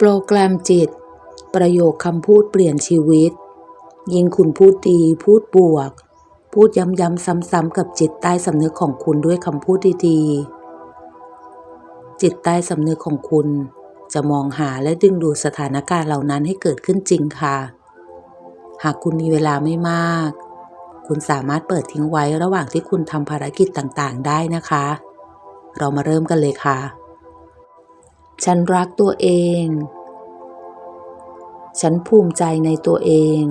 โปรแกรมจิต ประโยคคำพูดเปลี่ยนชีวิต ยิ่งคุณพูดดี พูดบวก พูดย้ำๆซ้ำๆกับจิตใต้สำนึกของคุณด้วยคำพูดดีๆ จิตใต้สำนึกของคุณจะมองหาและดึงดูดสถานการณ์เหล่านั้นให้เกิดขึ้นจริงค่ะ หากคุณมีเวลาไม่มาก คุณสามารถเปิดทิ้งไว้ระหว่างที่คุณทำภารกิจต่างๆ ได้นะคะ เรามาเริ่มกันเลยค่ะ ฉันรักตัวเอง ฉันภูมิใจในตัวเอง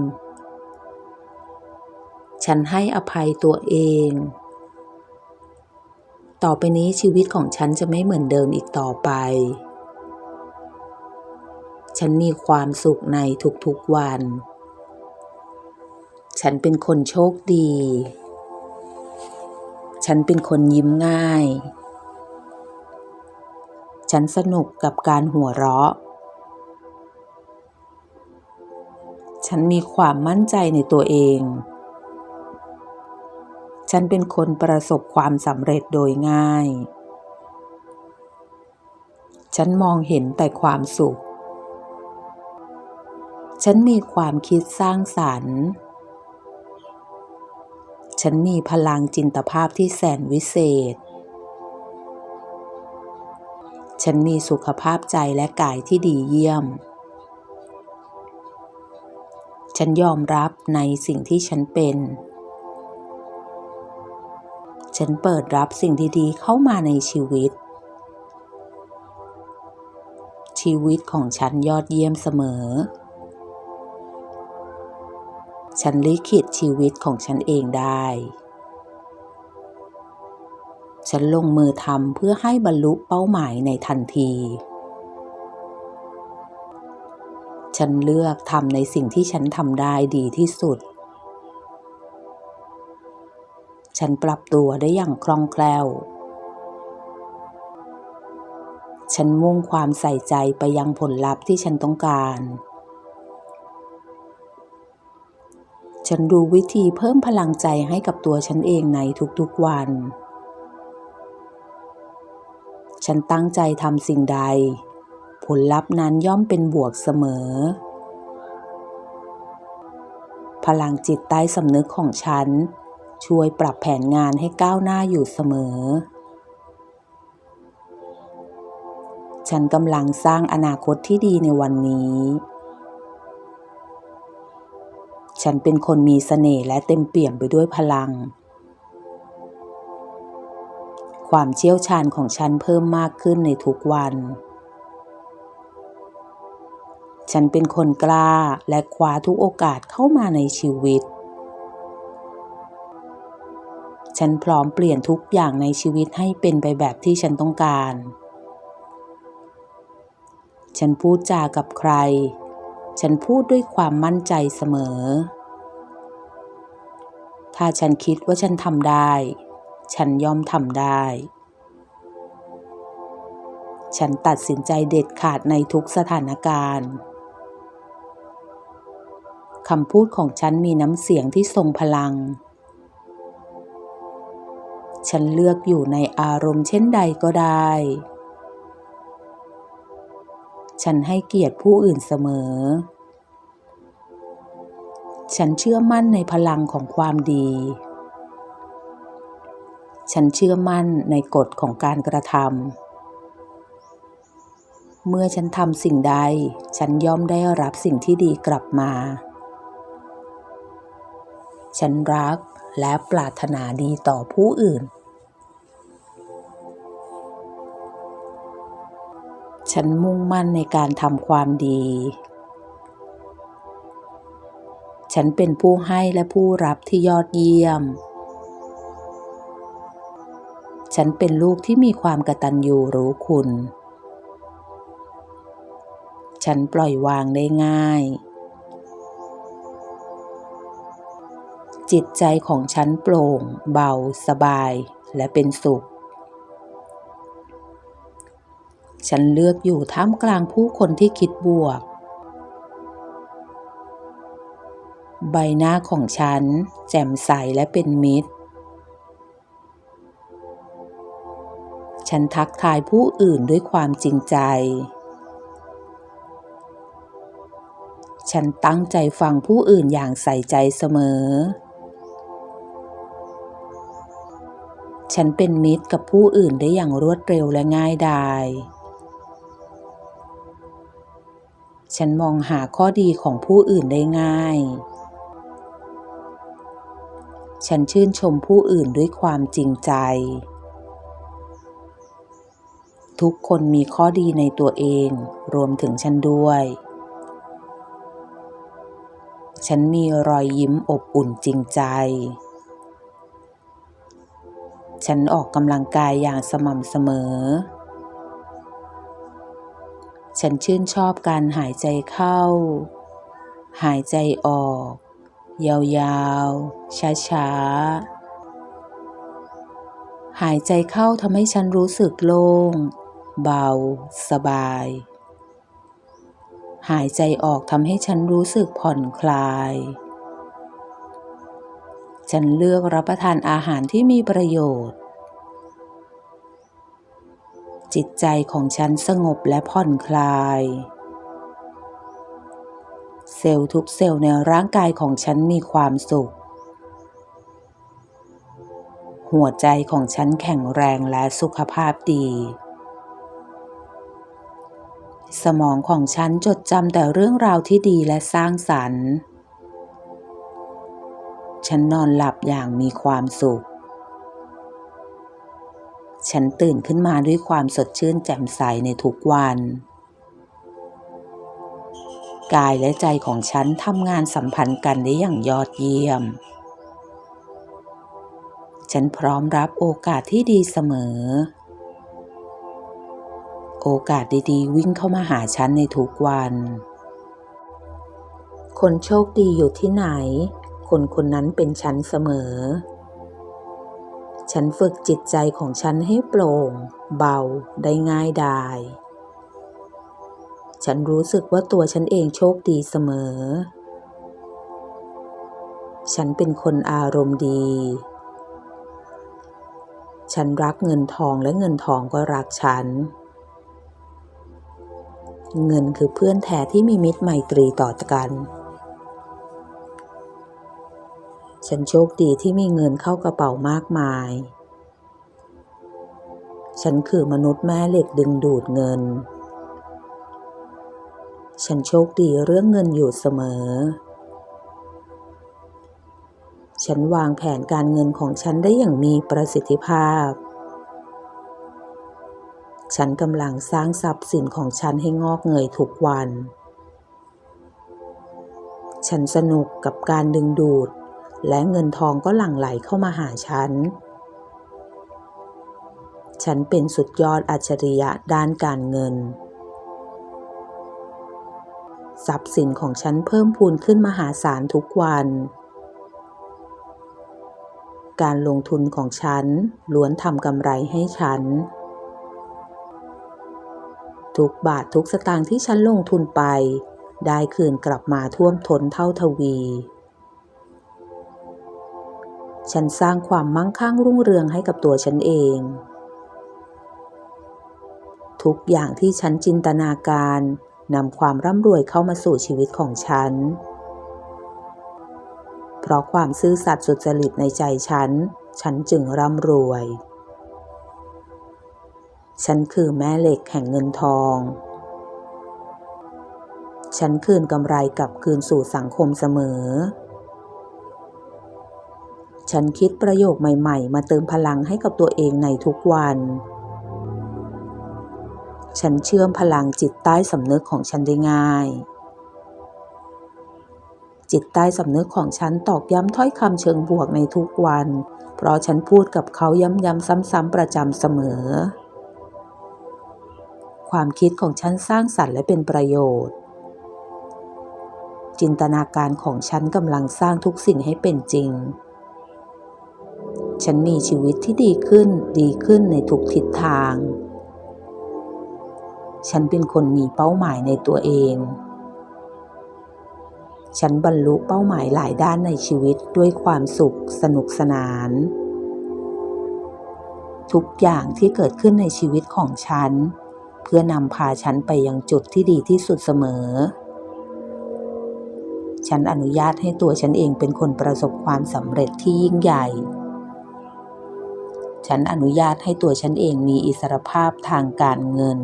ฉันให้อภัยตัวเอง ต่อไปนี้ชีวิตของฉันจะไม่เหมือนเดิมอีกต่อไป ฉันมีความสุขในทุกๆวัน ฉันเป็นคนโชคดี ฉันเป็นคนยิ้มง่าย ฉันสนุกกับการหัวเราะ ฉันมีความมั่นใจในตัวเอง ฉันเป็นคนประสบความสำเร็จโดยง่าย ฉันมองเห็นแต่ความสุข ฉันมีความคิดสร้างสรรค์ ฉันมีพลังจินตภาพที่แสนวิเศษ ฉันมีสุขภาพใจและกายที่ดีเยี่ยม ฉันยอมรับในสิ่งที่ฉันเป็น ฉันเปิดรับสิ่งดีๆเข้ามาในชีวิต ชีวิตของฉันยอดเยี่ยมเสมอ ฉันลิขิตชีวิตของฉันเองได้ ฉันลงมือทำเพื่อให้บรรลุเป้าหมายในทันที ฉันเลือกทำในสิ่งที่ฉันทำได้ดีที่สุด ฉันปรับตัวได้อย่างคล่องแคล่ว ฉันมุ่งความใส่ใจไปยังผลลัพธ์ที่ฉันต้องการฉันรู้วิธีเพิ่มพลังใจให้กับตัวฉันเองในทุกๆวัน ฉันตั้งใจทำสิ่งใด ผลลัพธ์นั้นย่อมเป็นบวกเสมอ พลังจิตใต้สำนึกของฉัน ช่วยปรับแผนงานให้ก้าวหน้าอยู่เสมอ ฉันกำลังสร้างอนาคตที่ดีในวันนี้ ฉันเป็นคนมีเสน่ห์และเต็มเปี่ยมไปด้วยพลัง ความเชี่ยวชาญของฉันเพิ่มมากขึ้นในทุกวัน ฉันเป็นคนกล้าและคว้าทุกโอกาสเข้ามาในชีวิต ฉันพร้อมเปลี่ยนทุกอย่างในชีวิตให้เป็นไปแบบที่ฉันต้องการ ฉันพูดจากับใคร ฉันพูดด้วยความมั่นใจเสมอ ถ้าฉันคิดว่าฉันทำได้ ฉันย่อมทำได้ ฉันตัดสินใจเด็ดขาดในทุกสถานการณ์คำพูดของฉันมีน้ำเสียงที่ทรงพลัง ฉันเลือกอยู่ในอารมณ์เช่นใดก็ได้ ฉันให้เกียรติผู้อื่นเสมอ ฉันเชื่อมั่นในพลังของความดี ฉันเชื่อมั่นในกฎของการกระทำ เมื่อฉันทำสิ่งใด ฉันย่อมได้รับสิ่งที่ดีกลับมา ฉันรักและปรารถนาดีต่อผู้อื่น ฉันมุ่งมั่นในการทำความดี ฉันเป็นผู้ให้และผู้รับที่ยอดเยี่ยม ฉันเป็นลูกที่มีความกตัญญูรู้คุณ ฉันปล่อยวางได้ง่าย จิตใจของฉันโปร่ง เบา สบาย และเป็นสุข ฉันเลือกอยู่ท่ามกลางผู้คนที่คิดบวก ใบหน้าของฉัน แจ่มใสและเป็นมิตร ฉันทักทายผู้อื่นด้วยความจริงใจ ฉันตั้งใจฟังผู้อื่นอย่างใส่ใจเสมอ ฉันเป็นมิตรกับผู้อื่นได้อย่างรวดเร็วและง่ายดาย ฉันมองหาข้อดีของผู้อื่นได้ง่าย ฉันชื่นชมผู้อื่นด้วยความจริงใจ ทุกคนมีข้อดีในตัวเอง รวมถึงฉันด้วย ฉันมีรอยยิ้มอบอุ่นจริงใจ ฉันออกกำลังกายอย่างสม่ำเสมอ ฉันชื่นชอบการหายใจเข้า หายใจออก ยาวๆ ช้าๆหายใจเข้าทำให้ฉันรู้สึกโล่ง เบา สบาย หายใจออกทำให้ฉันรู้สึกผ่อนคลาย ฉันเลือกรับประทานอาหารที่มีประโยชน์ จิตใจของฉันสงบและผ่อนคลาย เซลล์ทุกเซลล์ในร่างกายของฉันมีความสุข หัวใจของฉันแข็งแรงและสุขภาพดี สมองของฉันจดจำแต่เรื่องราวที่ดีและสร้างสรรค์ ฉันนอนหลับอย่างมีความสุข ฉันตื่นขึ้นมาด้วยความสดชื่นแจ่มใสในทุกวัน กายและใจของฉันทำงานสัมพันธ์กันได้อย่างยอดเยี่ยม ฉันพร้อมรับโอกาสที่ดีเสมอ โอกาสดีๆ วิ่งเข้ามาหาฉันในทุกวัน คนโชคดีอยู่ที่ไหน คนคนนั้นเป็นฉันเสมอ ฉันฝึกจิตใจของฉันให้โปร่ง เบาได้ง่ายดาย ฉันรู้สึกว่าตัวฉันเองโชคดีเสมอ ฉันเป็นคนอารมณ์ดีฉันรักเงินทองและเงินทองก็รักฉัน เงินคือเพื่อนแท้ที่มีมิตรไมตรีต่อกัน ฉันโชคดีที่มีเงินเข้ากระเป๋ามากมาย ฉันคือมนุษย์แม่เหล็กดึงดูดเงิน ฉันโชคดีเรื่องเงินอยู่เสมอ ฉันวางแผนการเงินของฉันได้อย่างมีประสิทธิภาพ ฉันกำลังสร้างทรัพย์สินของฉันให้งอกเงยทุกวัน ฉันสนุกกับการดึงดูด และเงินทองก็หลั่งไหลเข้ามาหาฉัน ฉันเป็นสุดยอดอัจฉริยะด้านการเงิน ทรัพย์สินของฉันเพิ่มพูนขึ้นมหาศาลทุกวันการลงทุนของฉันล้วนทำกำไรให้ฉัน ทุกบาททุกสตางค์ที่ฉันลงทุนไป ได้คืนกลับมาท่วมท้นเท่าทวี ฉันสร้างความมั่งคั่งรุ่งเรืองให้กับตัวฉันเอง ทุกอย่างที่ฉันจินตนาการนำความร่ำรวยเข้ามาสู่ชีวิตของฉัน เพราะความซื่อสัตย์สุจริตในใจฉัน ฉันจึงร่ำรวย ฉันคือแม่เหล็กแห่งเงินทอง ฉันคืนกำไรกลับคืนสู่สังคมเสมอ ฉันคิดประโยคใหม่ ๆ มาเติมพลังให้กับตัวเองในทุกวัน ฉันเชื่อมพลังจิตใต้สำนึกของฉันได้ง่าย จิตใต้สำนึกของฉันตอกย้ำถ้อยคำเชิงบวกในทุกวัน เพราะฉันพูดกับเขาย้ำๆซ้ำๆประจำเสมอ ความคิดของฉันสร้างสรรค์และเป็นประโยชน์ จินตนาการของฉันกำลังสร้างทุกสิ่งให้เป็นจริง ฉันมีชีวิตที่ดีขึ้นดีขึ้นในทุกทิศทาง ฉันเป็นคนมีเป้าหมายในตัวเอง ฉันบรรลุเป้าหมายหลายด้านในชีวิตด้วยความสุขสนุกสนาน ทุกอย่างที่เกิดขึ้นในชีวิตของฉัน เพื่อนำพาฉันไปยังจุดที่ดีที่สุดเสมอ ฉันอนุญาตให้ตัวฉันเองเป็นคนประสบความสำเร็จที่ยิ่งใหญ่ ฉันอนุญาตให้ตัวฉันเองมีอิสรภาพทางการเงิน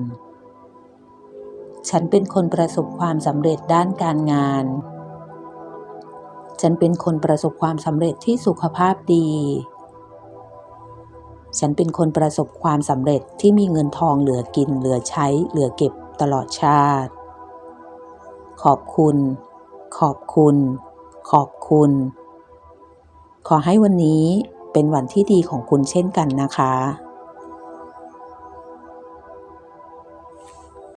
ฉันเป็นคนประสบความสำเร็จด้านการงาน ฉันเป็นคนประสบความสำเร็จที่สุขภาพดี ฉันเป็นคนประสบความสำเร็จที่มีเงินทองเหลือกินเหลือใช้เหลือเก็บตลอดชาติ ขอบคุณ ขอบคุณ ขอบคุณ ขอให้วันนี้เป็นวันที่ดีของคุณเช่นกันนะคะ